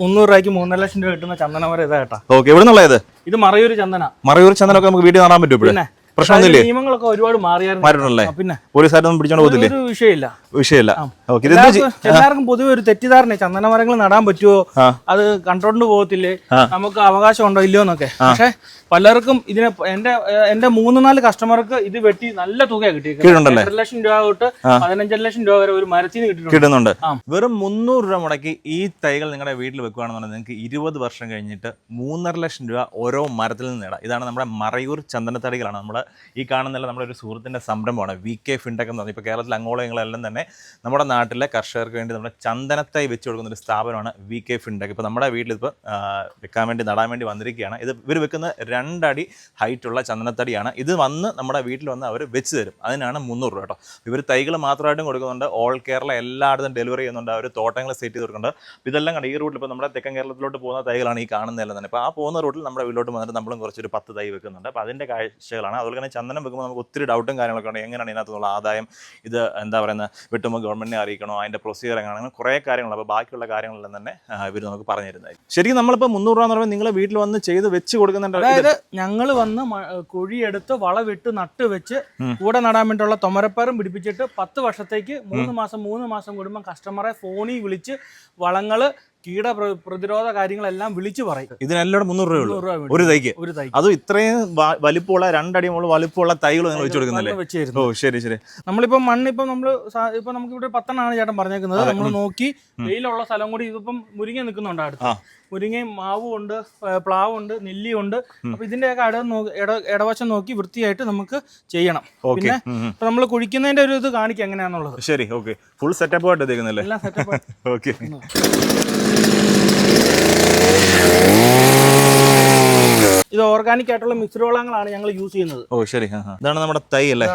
മുന്നൂറ് രൂപയ്ക്ക് മൂന്നര ലക്ഷം രൂപ കിട്ടുന്ന ചന്ദനമര ഇതാ കേട്ടാ. ഓക്കെ എവിടെ നിന്നുള്ള ഇത് മറയൂർ ചന്ദന. മറയൂർ ചന്ദനമൊക്കെ നമുക്ക് വീട്ടിൽ നടാൻ പറ്റും പിന്നെ പ്രശ്നമൊന്നുമില്ലേ? നിയമങ്ങളൊക്കെ ഒരുപാട് മാറിയായിരുന്നു. പിന്നെ പോലീസ് പോലീസുകാരൊന്നും പിടിച്ചോണ്ട് പോകത്തില്ലേ? വിഷയമില്ല. വിഷയമില്ല. എല്ലാവർക്കും പൊതുവെ ഒരു തെറ്റിദ്ധാരണ ചന്ദന മരങ്ങൾ നടാൻ പറ്റുമോ അത് കണ്ടോണ്ട് പോകത്തില്ലേ? നമുക്ക് അവകാശം ഉണ്ടോ ഇല്ലയോ എന്നൊക്കെ. പക്ഷെ പലർക്കും ഇതിനെ എന്റെ എന്റെ മൂന്ന് നാല് കസ്റ്റമർക്ക് ഇത് വെട്ടി നല്ല തുക കിട്ടിയിട്ടുണ്ട്? രണ്ടര ലക്ഷം രൂപ തൊട്ട് പതിനഞ്ചര ലക്ഷം രൂപ വരെ ഒരു മരത്തിന് കിട്ടുന്നുണ്ട്. വെറും മുന്നൂറ് രൂപ മുടക്കി ഈ തൈകൾ നിങ്ങളുടെ വീട്ടിൽ വെക്കുകയാണെന്നുണ്ടെങ്കിൽ നിങ്ങൾക്ക് ഇരുപത് വർഷം കഴിഞ്ഞിട്ട് മൂന്നര ലക്ഷം രൂപ ഓരോ മരത്തിൽ നിന്ന് നേടാം. ഇതാണ് നമ്മുടെ മറയൂർ ചന്ദനത്തടികളാണ്. നമ്മുടെ ഈ കാണുന്നില്ല നമ്മുടെ ഒരു സുഹൃത്തിന്റെ സംരംഭമാണ് വി കെ ഫിൻടെക് എന്ന് പറഞ്ഞാൽ ഇപ്പോൾ കേരളത്തിൽ അങ്ങോളങ്ങളെല്ലാം തന്നെ നമ്മുടെ നാട്ടിലെ കർഷകർക്ക് വേണ്ടി നമ്മുടെ ചന്ദനത്തായി വെച്ച് കൊടുക്കുന്ന ഒരു സ്ഥാപനമാണ് വി കെ ഫിൻടെക്. ഇപ്പോൾ നമ്മുടെ വീട്ടിൽ ഇപ്പോൾ വെക്കാൻ വേണ്ടി നടാൻ വേണ്ടി വന്നിരിക്കുകയാണ്. ഇത് ഇവർ വെക്കുന്ന രണ്ടടി ഹൈറ്റുള്ള ചന്ദനത്തടിയാണ്. ഇത് വന്ന് നമ്മുടെ വീട്ടിൽ വന്ന് അവർ വെച്ച് തരും. അതിനാണ് മുന്നൂറ് രൂപ കേട്ടോ. ഇവർ തൈകൾ മാത്രമായിട്ടും കൊടുക്കുന്നുണ്ട്. ഓൾ കേരള എല്ലായിടത്തും ഡെലിവറി ചെയ്യുന്നുണ്ട്. അവർ തോട്ടങ്ങൾ സെറ്റ് ചെയ്ത് കൊടുക്കുന്നുണ്ട്. ഇതെല്ലാം കണ്ട് ഈ റൂട്ടിൽ ഇപ്പോൾ നമ്മുടെ തെക്കൻ കേരളത്തിലോട്ട് പോകുന്ന തൈകളാണ് ഈ കാണുന്നതെല്ലാം തന്നെ. അപ്പോൾ ആ പോകുന്ന റൂട്ടിൽ നമ്മുടെ വീട്ടിലോട്ട് വന്നിട്ട് നമ്മളും കുറച്ചൊരു പത്ത് തൈ വെക്കുന്നുണ്ട്. അപ്പോൾ അതിന്റെ കാഴ്ചകളാണ് അതുപോലെ തന്നെ ചന്ദനം വെക്കുമ്പോൾ നമുക്ക് ഒത്തിരി ഡൗട്ടും കാര്യങ്ങളൊക്കെ ഉണ്ട്. എങ്ങനെയാണ് ഇതിനകത്തുള്ള ആദായം? ഇത് എന്താ പറയുന്നത്? വെട്ടുമ്പോൾ ഗവൺമെന്റിനെ അറിയിക്കണോ? അതിന്റെ പ്രൊസീജിയർ എങ്ങനെയാണ്? കുറേ കാര്യങ്ങൾ അപ്പോൾ ബാക്കിയുള്ള കാര്യങ്ങളെല്ലാം തന്നെ ഇവർ നമുക്ക് പറഞ്ഞു തരുന്നത് ശരിക്കും നമ്മളിപ്പോൾ മുന്നൂറ് രൂപ എന്ന് പറയുമ്പോൾ നിങ്ങൾ വീട്ടിൽ വന്ന് ചെയ്ത് വെച്ച് കൊടുക്കുന്നുണ്ട്. അതായത് ഞങ്ങൾ വന്ന് കുഴിയെടുത്ത് വളവിട്ട് നട്ട് വെച്ച് കൂടെ നടാൻ വേണ്ടിയുള്ള തൊമരപ്പാറും പിടിപ്പിച്ചിട്ട് പത്ത് വർഷത്തേക്ക് മൂന്ന് മാസം മൂന്ന് മാസം കൂടുമ്പോൾ കസ്റ്റമറെ ഫോണിൽ വിളിച്ച് വളങ്ങൾ കീട പ്രതിരോധ കാര്യങ്ങളെല്ലാം വിളിച്ചു പറയും. ഇതിനെല്ലാം മുന്നൂറ് രൂപ ഒരു തൈക്ക്. ഒരു തൈ അതും ഇത്രയും വലിപ്പമുള്ള രണ്ടടി മുകളിൽ വലിപ്പമുള്ള തൈകൾ നിങ്ങൾ വെച്ച് കൊടുക്കുന്നില്ലേ? ഓ ശരി ശരി. നമ്മളിപ്പോ മണ്ണ് ഇപ്പം നമ്മൾ ഇപ്പൊ നമുക്ക് ഇവിടെ പത്തെണ്ണാണ് ചേട്ടൻ പറഞ്ഞേക്കുന്നത്. നമ്മൾ നോക്കി വെയിലുള്ള സ്ഥലം കൂടി ഇതിപ്പം മുരിങ്ങി നിൽക്കുന്നുണ്ട് അടുത്ത്. മുരിങ്ങയും മാവും ഉണ്ട് പ്ലാവുണ്ട് നെല്ലിയുണ്ട്. അപ്പൊ ഇതിന്റെയൊക്കെ ഇട ഇടവശം നോക്കി വൃത്തിയായിട്ട് നമുക്ക് ചെയ്യണം. ഓക്കെ. പിന്നെ നമ്മൾ കുഴിക്കുന്നതിന്റെ ഒരു ഇത് കാണിക്കാം എങ്ങനെയാന്നുള്ളത്. ശരി ഓക്കെ. ഫുൾ സെറ്റപ്പ് ആയിട്ട് എല്ലാം സെറ്റപ്പ് ഓക്കെ. ഇത് ഓർഗാനിക് ആയിട്ടുള്ള മിക്സ്ഡ് വളങ്ങളാണ് ഞങ്ങൾ യൂസ് ചെയ്യുന്നത്. ഓ ശരി. ഇതാണ് നമ്മുടെ തൈ അല്ലേ?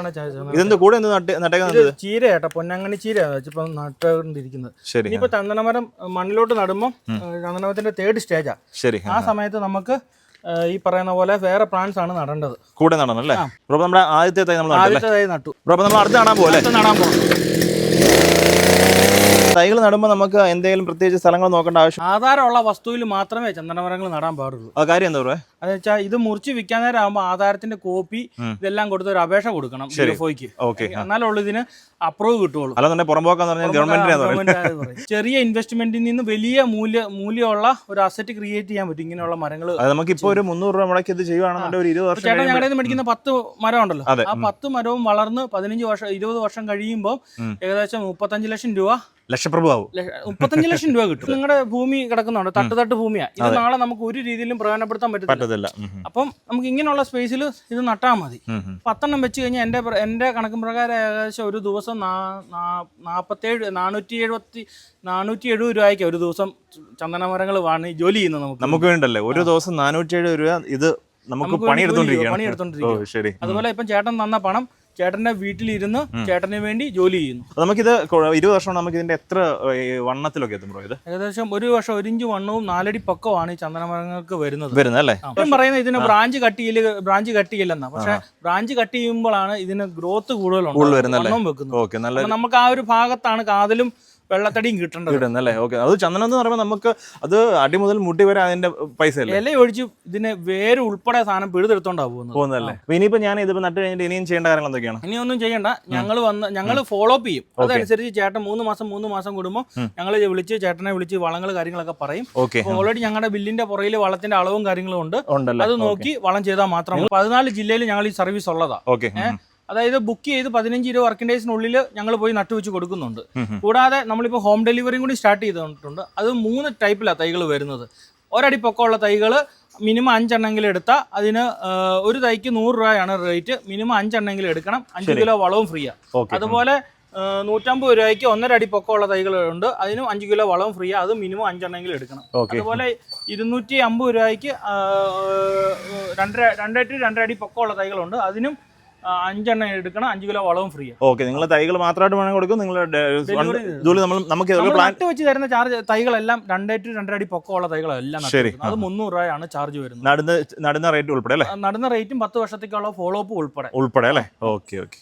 ഇതിന്റെ കൂടെ എന്ത് നട്ട് നട്ടേക്കുന്നത് ചീരയാട്ടോ പൊന്നങ്ങണി ചീര ഇപ്പൊ നട്ടുകൊണ്ടിരിക്കുന്നത്. ശരി ഇനിയിപ്പോ ചന്ദനമരം മണ്ണിലോട്ട് നടുമ്പോൾ ചന്ദനമരത്തിന്റെ തേർഡ് സ്റ്റേജാ ശരി ആ. സമയത്ത് നമുക്ക് ഈ പറയുന്ന പോലെ വേറെ പ്ലാന്റ്സ് ആണ് നടേണ്ടത്. കൂടെ നടണം അല്ലേ? ബ്രോ നമ്മുടെ ആദ്യത്തെ തൈ നമ്മൾ ആദ്യത്തെ തൈ നട്ടു. ബ്രോ നമ്മൾ അടുത്ത് നടാൻ പോലെ നടാൻ പോകും തൈകൾ നടുമ്പോൾ നമുക്ക് എന്തെങ്കിലും പ്രത്യേകിച്ച് സ്ഥലങ്ങൾ നോക്കേണ്ട ആവശ്യം ആധാരമുള്ള വസ്തുവിൽ മാത്രമേ ചന്ദനമരങ്ങൾ നടാൻ പാടുള്ളൂ. ആ കാര്യം എന്താ പറയുക അത് വെച്ചാൽ ഇത് മുറിച്ച് വിൽക്കാൻ നേരം ആകുമ്പോൾ ആധാരത്തിന്റെ കോപ്പി ഇതെല്ലാം കൊടുത്ത് ഒരു അപേക്ഷ കൊടുക്കണം ഡിഎഫ്ഒയ്ക്ക് എന്നാലേ ഉള്ളൂ ഇതിന് അപ്രൂവ് കിട്ടുള്ളൂ ചെറിയ ഇൻവെസ്റ്റ്മെന്റിൽ നിന്ന് വലിയ മൂല്യ മൂല്യമുള്ള ഒരു അസറ്റ് ക്രിയേറ്റ് ചെയ്യാൻ പറ്റും. ഇങ്ങനെയുള്ള മരങ്ങൾ നമുക്കിപ്പോ ഒരു മുന്നൂറ് രൂപ മുടക്കി ഇത് ഒരു ചേട്ടൻ കഴിയുമ്പോൾ ഞങ്ങളുടെ മേടിക്കുന്ന പത്ത് മരം ഉണ്ടല്ലോ. ആ പത്ത് മരവും വളർന്ന് പതിനഞ്ച് വർഷം ഇരുപത് വർഷം കഴിയുമ്പോൾ ഏകദേശം മുപ്പത്തഞ്ച് ലക്ഷം രൂപ ലക്ഷപ്രഭു ആവും ലക്ഷ- മുപ്പത്തഞ്ച് ലക്ഷം രൂപ കിട്ടും. നിങ്ങളുടെ ഭൂമി കിടക്കുന്നുണ്ട്. തട്ട് തട്ട് ഭൂമിയാണ് ഇത് നാളെ നമുക്ക് ഒരു രീതിയിലും പ്രയോജനപ്പെടുത്താൻ പറ്റത്തില്ല. ഉം. അപ്പം നമുക്ക് ഇങ്ങനെയുള്ള സ്പേസിൽ ഇത് നട്ടാൽ മതി. പത്തെണ്ണം വെച്ച് കഴിഞ്ഞാൽ എന്റെ എന്റെ കണക്കും പ്രകാരം ഏകദേശം ഒരു ദിവസം നാൽപ്പത്തേഴ് നാനൂറ്റി എഴുപത്തി നാനൂറ്റി എഴുപത് രൂപയ്ക്ക് ഒരു ദിവസം ചന്ദനമരങ്ങൾ വാങ്ങി ജോലി ചെയ്യുന്നത് നമുക്ക്. നമുക്ക് വേണ്ടല്ലേ? ഒരു ദിവസം നാനൂറ്റി എഴുപത് രൂപ ഇത് നമുക്ക് പണിയെടുത്തോണ്ടിരിക്കും അതുപോലെ ഇപ്പം ചേട്ടൻ തന്ന പണം ചേട്ടന്റെ വീട്ടിലിരുന്ന് ചേട്ടന് വേണ്ടി ജോലി ചെയ്യുന്നു. അപ്പൊ നമുക്കിത് ഇരുപത് വർഷം നമുക്ക് ഇതിന്റെ എത്ര വണ്ണത്തിലൊക്കെ എത്തും ഇത്? ഏകദേശം ഒരു വർഷം ഒരു ഇഞ്ച് വണ്ണവും നാലടി പൊക്കമാണ് ഈ ചന്ദനമരങ്ങൾക്ക് വരുന്നത്. വരുന്നത് അല്ലേ? ഇപ്പം പറയുന്നത് ഇതിന് ബ്രാഞ്ച് കട്ട് ചെയ്യൽ ബ്രാഞ്ച് കട്ട് ചെയ്യില്ലെന്നാ. പക്ഷെ ബ്രാഞ്ച് കട്ട് ചെയ്യുമ്പോഴാണ് ഇതിന് ഗ്രോത്ത് കൂടുതലുണ്ട് വെക്കുന്നത്. നമുക്ക് ആ ഒരു ഭാഗത്താണ് കാതലും വെള്ളത്തടിയും കിട്ടേണ്ടത്. കിട്ടുന്നല്ലേ? ഓക്കെ. അത് ചന്ദനം എന്ന് പറയുമ്പോൾ നമുക്ക് അത് അടി മുതൽ മുട്ടി വരെ അതിന്റെ പൈസ അല്ലേ ഇല ഒഴിച്ച് ഇതിനെ വേര് ഉൾപ്പെടെ സാധനം പിഴുതെടുത്തോണ്ടാ പോകുന്നത്. പോകുന്നതല്ലേ? അപ്പൊ ഇനിയിപ്പോ ഞാൻ ഇതിപ്പോ നട്ട് കഴിഞ്ഞിട്ട് ഇനിയും ചെയ്യേണ്ട കാര്യങ്ങൾ എന്തൊക്കെയാണ്? ഇനി ഒന്നും ചെയ്യണ്ട. ഞങ്ങൾ വന്ന് ഞങ്ങൾ ഫോളോ അപ്പ് ചെയ്യും. അതനുസരിച്ച് ചേട്ടൻ മൂന്ന് മാസം മൂന്ന് മാസം കൂടുമ്പോൾ ഞങ്ങൾ വിളിച്ച് ചേട്ടനെ വിളിച്ച് വളങ്ങൾ കാര്യങ്ങളൊക്കെ പറയും. ഓക്കെ. ഓൾറെഡി ഞങ്ങളുടെ ബില്ലിന്റെ പുറയിൽ വളത്തിന്റെ അളവും കാര്യങ്ങളും ഉണ്ട്. അത് നോക്കി വളം ചെയ്താൽ മാത്രം പതിനാല് ജില്ലയിൽ ഞങ്ങൾ ഈ സർവീസ് ഉള്ളതാ. ഓക്കെ. അതായത് ബുക്ക് ചെയ്ത് പതിനഞ്ച് ഇരുപത് വർക്കിംഗ് ഡേയ്സിനുള്ളിൽ ഞങ്ങൾ പോയി നട്ടുവെച്ച് കൊടുക്കുന്നുണ്ട്. കൂടാതെ നമ്മളിപ്പോൾ ഹോം ഡെലിവറിയും കൂടി സ്റ്റാർട്ട് ചെയ്തിട്ടുണ്ട്. അത് മൂന്ന് ടൈപ്പിലാണ് തൈകൾ വരുന്നത്. ഒരടി പൊക്കമുള്ള തൈകൾ മിനിമം അഞ്ചെണ്ണെങ്കിലും എടുത്താൽ അതിന് ഒരു തൈക്ക് നൂറ് രൂപയാണ് റേറ്റ് മിനിമം അഞ്ചെണ്ണെങ്കിലും എടുക്കണം. അഞ്ച് കിലോ വളവും ഫ്രീയാണ് അതുപോലെ നൂറ്റമ്പത് രൂപയ്ക്ക് ഒന്നര അടി പൊക്കമുള്ള തൈകളുണ്ട് അതിനും അഞ്ച് കിലോ വളവും ഫ്രീ അത് മിനിമം അഞ്ചെണ്ണെങ്കിലും എടുക്കണം. അതുപോലെ ഇരുന്നൂറ്റി അമ്പത് രൂപയ്ക്ക് രണ്ടര രണ്ടര രണ്ടടി രണ്ടര അടി പൊക്കമുള്ള തൈകളുണ്ട്. അതിനും അഞ്ചെണ്ണം എടുക്കണം അഞ്ച് കിലോ വളവും ഫ്രീ ഓക്കെ നിങ്ങൾ തൈകൾ മാത്രമായിട്ട് വേണമെങ്കിൽ കൊടുക്കും. നിങ്ങൾ ജോലി നമ്മൾ നമുക്ക് പ്ലാന്റ് വെച്ച് തരുന്ന ചാർജ് തൈകളെല്ലാം രണ്ടേ ടു രണ്ടര അടി പൊക്കമുള്ള തൈകളെല്ലാം ശരി, അത് മുന്നൂറ് രൂപയാണ് ചാർജ് വരുന്നത്. നടുന്ന നടുന്ന റേറ്റ് ഉൾപ്പെടെ അല്ലേ? നടന്ന നടുന്ന റേറ്റും പത്ത് വർഷത്തേക്കുള്ള ഫോളോ അപ്പ് ഉൾപ്പെടെ. ഉൾപ്പെടെ അല്ലേ? Okay okay